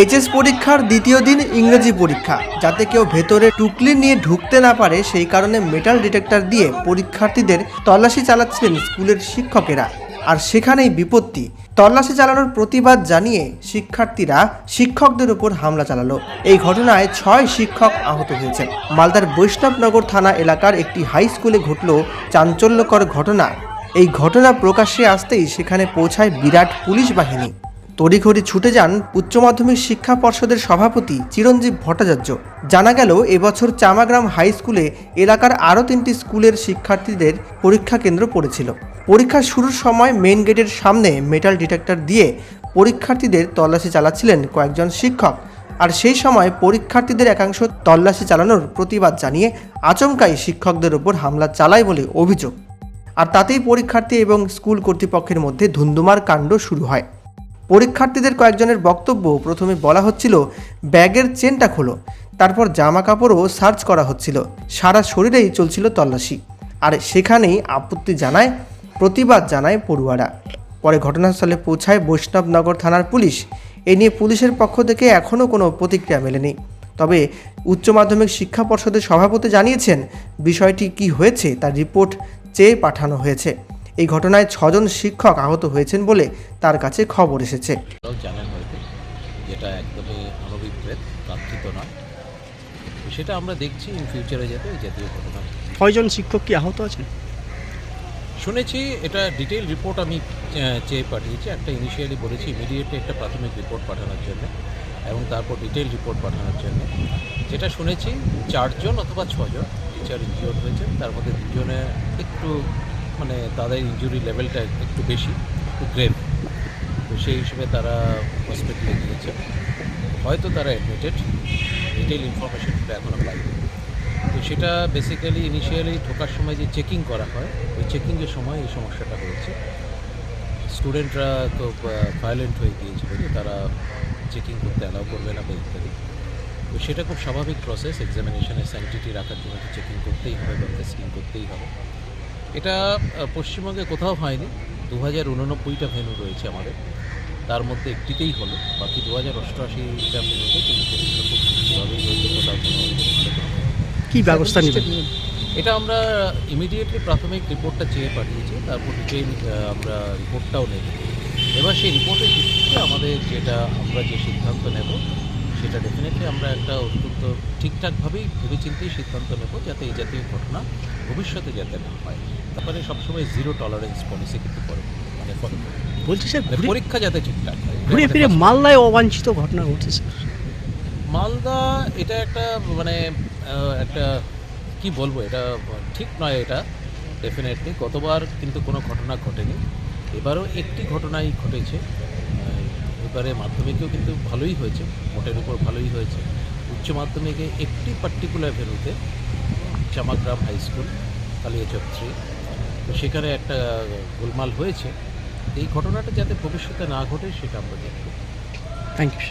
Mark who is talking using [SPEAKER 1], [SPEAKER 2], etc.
[SPEAKER 1] HS পরীক্ষার দ্বিতীয় দিন ইংরেজি পরীক্ষা, যাতে কেউ ভেতরে টুকলি নিয়ে ঢুকতে না পারে, সেই কারণে মেটাল ডিটেক্টর দিয়ে পরীক্ষার্থীদের তল্লাশি চালাচ্ছিলেন স্কুলের শিক্ষকেরা। আর সেখানেই বিপত্তি, তল্লাশি চালানোর প্রতিবাদ জানিয়ে শিক্ষার্থীরা শিক্ষকদের উপর হামলা চালালো। এই ঘটনায় ছয় শিক্ষক আহত হয়েছেন। মালদার বৈষ্ণবনগর থানা এলাকার একটি হাই স্কুলে ঘটল চাঞ্চল্যকর ঘটনা। এই ঘটনা প্রকাশ্যে আসতেই সেখানে পৌঁছায় বিরাট পুলিশ বাহিনী। তড়িঘড়ি ছুটে যান উচ্চ মাধ্যমিক শিক্ষা পর্ষদের সভাপতি চিরঞ্জীব ভট্টাচার্য। জানা গেল, এবছর চামাগ্রাম হাই স্কুলে এলাকার আরও তিনটি স্কুলের শিক্ষার্থীদের পরীক্ষা কেন্দ্র পড়েছিল। পরীক্ষা শুরুর সময় মেইন গেটের সামনে মেটাল ডিটেক্টর দিয়ে পরীক্ষার্থীদের তল্লাশি চালাচ্ছিলেন কয়েকজন শিক্ষক। আর সেই সময় পরীক্ষার্থীদের একাংশ তল্লাশি চালানোর প্রতিবাদ জানিয়ে আচমকাই শিক্ষকদের ওপর হামলা চালায় বলে অভিযোগ। আর তাতেই পরীক্ষার্থী এবং স্কুল কর্তৃপক্ষের মধ্যে ধুন্ধুমার কাণ্ড শুরু হয়। পরীক্ষার্থীদের কয়েকজনের বক্তব্য প্রথমে বলা হচ্ছিল, ব্যাগের চেনটা খোলো। তারপর জামা কাপড়ও সার্চ করা হচ্ছিল। সারা শরীরেই চলছিল তল্লাশি। আর সেখানেই আপত্তি জানায়, প্রতিবাদ জানায় পড়ুয়ারা। পরে ঘটনাস্থলে পৌঁছায় বৈষ্ণবনগর থানার পুলিশ। এ নিয়ে পুলিশের পক্ষ থেকে এখনও কোনো প্রতিক্রিয়া মেলেনি। তবে উচ্চ মাধ্যমিক শিক্ষা পর্ষদের সভাপতি জানিয়েছেন, বিষয়টি কি হয়েছে তার রিপোর্ট চেয়ে পাঠানো হয়েছে। এই ঘটনায় ছজন শিক্ষক আহত হয়েছেন বলে তার কাছে খবর এসেছে।
[SPEAKER 2] জানেন হয়তো যেটা একদমই কাঙ্ক্ষিত নয়। সেটা আমরা দেখছি ইন ফিউচারে যাতে এই জাতীয় ঘটনা
[SPEAKER 3] ছয়জন শিক্ষক কি আহত আছেন?
[SPEAKER 2] শুনেছি এটা ডিটেল রিপোর্ট আমি চেয়ে পাঠিয়েছি। একটা ইনিশিয়ালি বলেছি ইমিডিয়েটলি একটা প্রাথমিক রিপোর্ট পাঠানোর জন্য এবং তারপর ডিটেল রিপোর্ট পাঠানোর জন্য। যেটা শুনেছি চারজন অথবা ছজন টিচার ইনজিওর হয়েছেন। তার মধ্যে দুজনে একটু মানে তাদের ইনজুরি লেভেলটা একটু বেশি, একটু গ্রেভ তো সেই হিসেবে তারা হসপিটালে গিয়েছে। হয়তো তারা অ্যাডমিটেড ডিটেল ইনফরমেশনটা এখনও পাইনি। তো সেটা বেসিক্যালি ইনিশিয়ালি ঢোকার সময় যে চেকিং করা হয়, ওই চেকিংয়ের সময় এই সমস্যাটা হয়েছে। স্টুডেন্টরা তো ভায়োলেন্ট হয়ে গিয়েছিল যে তারা চেকিং করতে অ্যালাউ করবে না বা ইত্যাদি। তো সেটা খুব স্বাভাবিক প্রসেস এক্সামিনেশনে স্যানিটিটি রাখার জন্য তো চেকিং করতেই হবে বা টেস্টিং করতেই হবে। এটা পশ্চিমবঙ্গে কোথাও হয়নি। দু হাজার উননব্বইটা ভেনু রয়েছে আমাদের। তার মধ্যে একটিতেই হলো। বাকি দু হাজার অষ্টআশিটা ভেনুতে কিন্তু খুব হয়েছে কোথাও
[SPEAKER 3] কি ব্যবস্থা নেবেন
[SPEAKER 2] এটা আমরা ইমিডিয়েটলি প্রাথমিক রিপোর্টটা চেয়ে পাঠিয়েছি। তারপর ডিটেইল আমরা রিপোর্টটাও নেব। এবার সেই রিপোর্টের ভিত্তিতে আমাদের যেটা আমরা যে সিদ্ধান্ত নেব সেটা ডেফিনেটলি আমরা একটা অত্যন্ত ঠিকঠাকভাবেই ভেবেচিন্তেই সিদ্ধান্ত নেব যাতে এই জাতীয় ঘটনা ভবিষ্যতে যাতে না হয়। তারপরে সবসময় জিরো টলারেন্স পলিসি কিন্তু করে মানে
[SPEAKER 3] বলছি স্যার
[SPEAKER 2] মানে পরীক্ষা যাতে ঠিকঠাক হয়।
[SPEAKER 3] ঘুরে ফিরে মালদায় অবাঞ্ছিত ঘটনা ঘটছে স্যার।
[SPEAKER 2] মালদা এটা একটা মানে একটা কি বলব এটা ঠিক নয় এটা ডেফিনেটলি গতবার কিন্তু কোনো ঘটনা ঘটেনি। এবারও একটি ঘটনাই ঘটেছে। এবারে মাধ্যমিকেও কিন্তু ভালোই হয়েছে, মোটের উপর ভালোই হয়েছে। উচ্চ মাধ্যমিকে একটি particular ভেনুতে Jamagram high school Kaliachak three তো সেখানে একটা গোলমাল হয়েছে। এই ঘটনাটা যাতে ভবিষ্যতে না ঘটে, সেটা আমরা দেখব।
[SPEAKER 3] Thank you